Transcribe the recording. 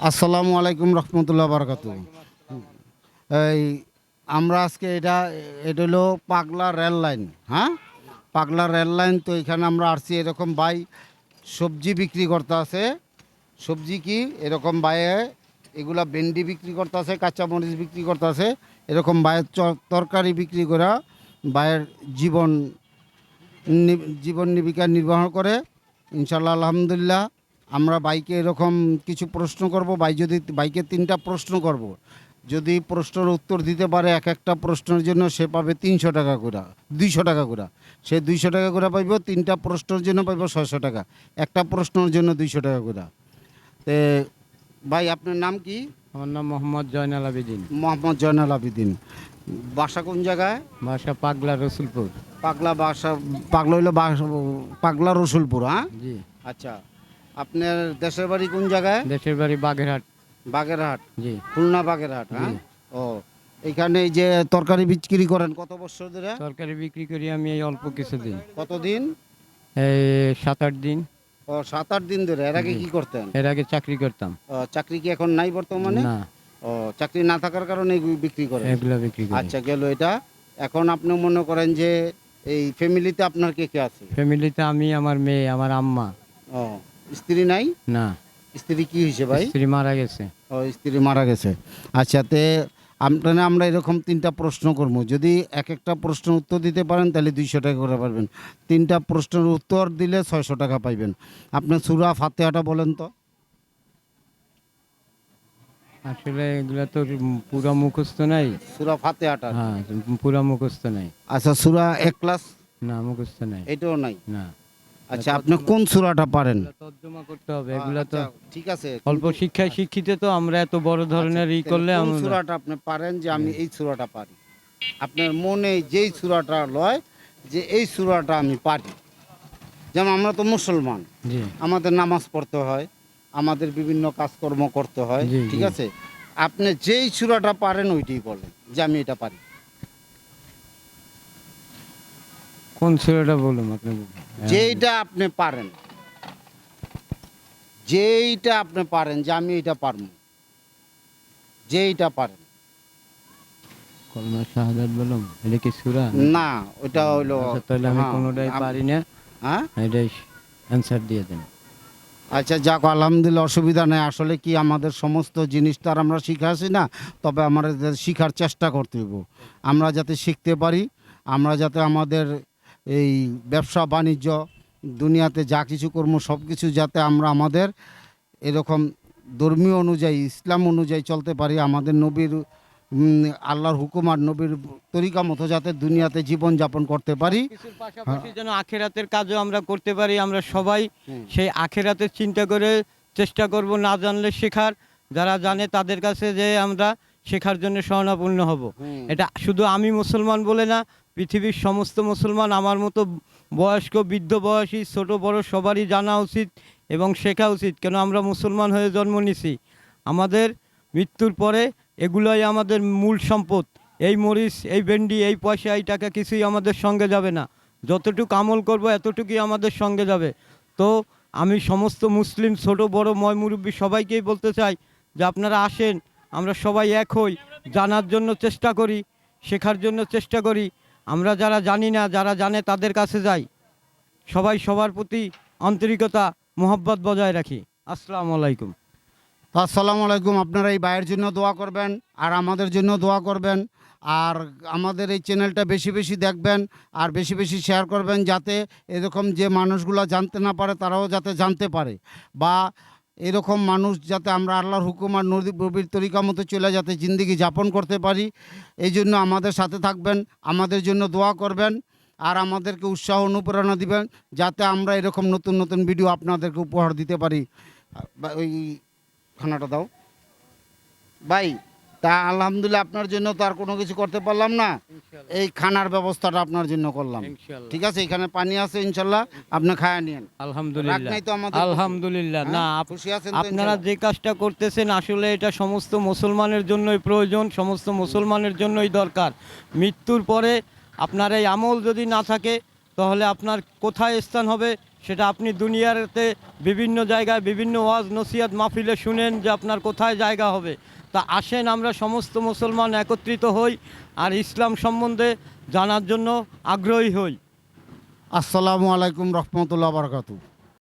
আসসালামু আলাইকুম রহমতুল্লাহ বারকাত। এই, আমরা আজকে এটা এটা হলো পাগলা রেল লাইন হ্যাঁ? পাগলা রেল লাইন তো এখানে আমরা আসছি এরকম বাই সবজি বিক্রি করতে আছে। সবজি কি? এরকম বাইয়ে এগুলা ভেন্ডি বিক্রি করতে আছে, কাঁচামরিচ বিক্রি করতে আছে। এরকম বাইয়ের চ- তরকারি বিক্রি করা বাইয়ের জীবন জীবন জীবিকা নির্বাহ করে। ইনশাল্লাহ আলহামদুলিল্লাহ। আমরা বাইকে এরকম কিছু প্রশ্ন করব বাই যদি বাইকে তিনটা প্রশ্ন করব। যদি প্রশ্নের উত্তর দিতে পারে এক একটা প্রশ্নের জন্য সে পাবে তিনশো টাকা করে দুইশো টাকা করে। সে দুইশো টাকা করে পাইব তিনটা প্রশ্নের জন্য পাইব ছয়শো টাকা। একটা প্রশ্নের জন্য দুইশো টাকা করে। তে ভাই আপনার নাম কি? আমার নাম মোহাম্মদ জয়নাল আবেদিন। মোহাম্মদ জয়নাল আবিদিন। বাসা কোন জায়গায়? বাসা পাগলা রসুলপুর। পাগলা বাসা পাগলা হইল পাগলা রসুলপুর হ্যাঁ? জি। আচ্ছা। আপনার দেশের বাড়ি কোন জায়গায়? দেশের বাড়ি বাগেরহাট। বাগেরহাট? জি। খুলনা বাগেরহাট হ্যাঁ? ও এখানে এই যে তরকারি বিক্রি করেন কত বছর ধরে? তরকারি বিক্রি করি আমি এই অল্প কিছু কিছুদিন। কতদিন? এই সাত আট দিন। ও সাত আট দিন ধরে। এর আগে কি করতেন? এর আগে চাকরি করতাম। চাকরি কি এখন নাই বর্তমানে? না। ও চাকরি না থাকার কারণে বিক্রি করেন? এগুলো বিক্রি করি। আচ্ছা গেল এটা। এখন আপনি মনে করেন যে এই ফ্যামিলিতে আপনার কে কে আছে? ফ্যামিলিতে আমি আমার মেয়ে আমার আম্মা। ও। স্ত্রী নাই? না। স্ত্রী কি হয়েছে ভাই? স্ত্রী মারা গেছে। ও স্ত্রী মারা গেছে। আচ্ছা তে আপনারা আমরা এরকম তিনটা প্রশ্ন করব। যদি এক একটা প্রশ্নের উত্তর দিতে পারেন তাহলে দুইশো টাকা করে পারবেন। তিনটা প্রশ্নের উত্তর দিলে ছয়শো টাকা পাইবেন। আপনার সুরা ফাতেহাটা বলেন তো। আসলে এগুলো তো পুরো মুখস্থ নাই। সুরা ফাতেহাটা। হ্যাঁ পুরো মুখস্থ নাই। আচ্ছা সুরা এক ক্লাস? না মুখস্থ নাই। এটাও নাই? না। আচ্ছা আপনি কোন সুরাটা পারেন? করতে হবে এগুলো তো আচ্ছা, ঠিক আছে অল্প শিক্ষায় শিক্ষিত তো আমরা এত বড় ধরনের ই করলে আমরা সুরাটা আপনি পারেন যে আমি এই সুরাটা পারি? আপনার মনে যেই সুরাটা লয় যে এই সুরাটা আমি পারি। যেমন আমরা তো মুসলমান আমাদের নামাজ পড়তে হয় আমাদের বিভিন্ন কাজকর্ম করতে হয় ঠিক আছে? আপনি যেই সুরাটা পারেন ওইটাই বলেন যে আমি এটা পারি। কোন ছেলেটা বলুন আপনি। যেইটা আপনি পারেন। যেইটা আপনি পারেন যে আমি এটা পারব। যেইটা পারেন। কলমা শাহাদাত এটা কি সূরা? না ওটা হইল আচ্ছা তাহলে আমি হ্যাঁ, কোনোটাই পারি না। হ্যাঁ? এটাই অ্যান্সার দিয়ে দেন। আচ্ছা যাক আলহামদুলিল্লাহ অসুবিধা নেই। আসলে কি আমাদের সমস্ত জিনিস তো আর আমরা শিখাছি না তবে আমাদের শিখার চেষ্টা করতে হইব। আমরা যাতে শিখতে পারি আমরা যাতে আমাদের এই ব্যবসা বাণিজ্য দুনিয়াতে যা কিছু কর্ম সব কিছু যাতে আমরা আমাদের এরকম ধর্মীয় অনুযায়ী ইসলাম অনুযায়ী চলতে পারি আমাদের নবীর আল্লাহর হুকুম আর নবীর তরিকা মতো যাতে দুনিয়াতে জীবন যাপন করতে পারি। পাশাপাশি যেন আখেরাতের কাজও আমরা করতে পারি আমরা সবাই। সেই আখেরাতের চিন্তা করে চেষ্টা করব না জানলে শেখার। যারা জানে তাদের কাছে যে আমরা শেখার জন্য স্বর্ণাপূর্ণ হব। এটা শুধু আমি মুসলমান বলে না পৃথিবীর সমস্ত মুসলমান আমার মতো বয়স্ক, বৃদ্ধ বয়সী, ছোট, বড় সবারই জানা উচিত এবং শেখা উচিত কেন আমরা মুসলমান হয়ে জন্ম নিছি। আমাদের মৃত্যুর পরে এগুলোই আমাদের মূল সম্পদ। এই মরিচ, এই ভেন্ডি, এই পয়সা, এই টাকা কিছুই আমাদের সঙ্গে যাবে না। যতটুকু আমল করব এতটুকুই আমাদের সঙ্গে যাবে। তো আমি সমস্ত মুসলিম, ছোট, বড় ময় মুরব্বী সবাইকেই বলতে চাই যে আপনারা আসেন, আমরা সবাই এক হই, জানার জন্য চেষ্টা করি, শেখার জন্য চেষ্টা করি। আমরা যারা জানি না, যারা জানে তাদের কাছে যাই। সবাই সবার প্রতি আন্তরিকতা, মোহাব্বত বজায় রাখি। আসসালামু আলাইকুম। আসসালামু আলাইকুম। আপনারা এই ভাইয়ের জন্য দোয়া করবেন, আর আমাদের জন্য দোয়া করবেন, আর আমাদের এই চ্যানেলটা বেশি বেশি দেখবেন, আর বেশি বেশি শেয়ার করবেন, যাতে এরকম যে মানুষগুলো জানতে না পারে, তারাও যাতে জানতে পারে, বা এরকম মানুষ যাতে আমরা আল্লাহর হুকুম আর নদী নবীর তরিকা মতো চলে যাতে জিন্দিগি যাপন করতে পারি, এই জন্য আমাদের সাথে থাকবেন, আমাদের জন্য দোয়া করবেন, আর আমাদেরকে উৎসাহ অনুপ্রেরণা দিবেন, যাতে আমরা এরকম নতুন নতুন ভিডিও আপনাদেরকে উপহার দিতে পারি। ওই খানাটা দাও। ভাই তা আলহামদুলিল্লাহ আপনার জন্য তো আর কোনো কিছু করতে পারলাম না। এই খানার ব্যবস্থাটা আপনার জন্য করলাম। ঠিক আছে এখানে পানি আছে ইনশাল্লাহ। আপনি খায়া নিয়েন। আলহামদুলিল্লাহ। আলহামদুলিল্লাহ। না হ্যাঁ? খুশি আছেন আপনারা যে কাজটা করতেছেন আসলে এটা সমস্ত মুসলমানের জন্যই প্রয়োজন সমস্ত মুসলমানের জন্যই দরকার। মৃত্যুর পরে আপনার এই আমল যদি না থাকে তাহলে আপনার কোথায় স্থান হবে সেটা আপনি দুনিয়াতে বিভিন্ন জায়গায় বিভিন্ন ওয়াজ নসিয়াত মাহফিলে শুনেন যে আপনার কোথায় জায়গা হবে। তা আসেন আমরা সমস্ত মুসলমান একত্রিত হই আর ইসলাম সম্বন্ধে জানার জন্য আগ্রহী হই। আসসালামু আলাইকুম রহমতুল্লাহ বারকাতু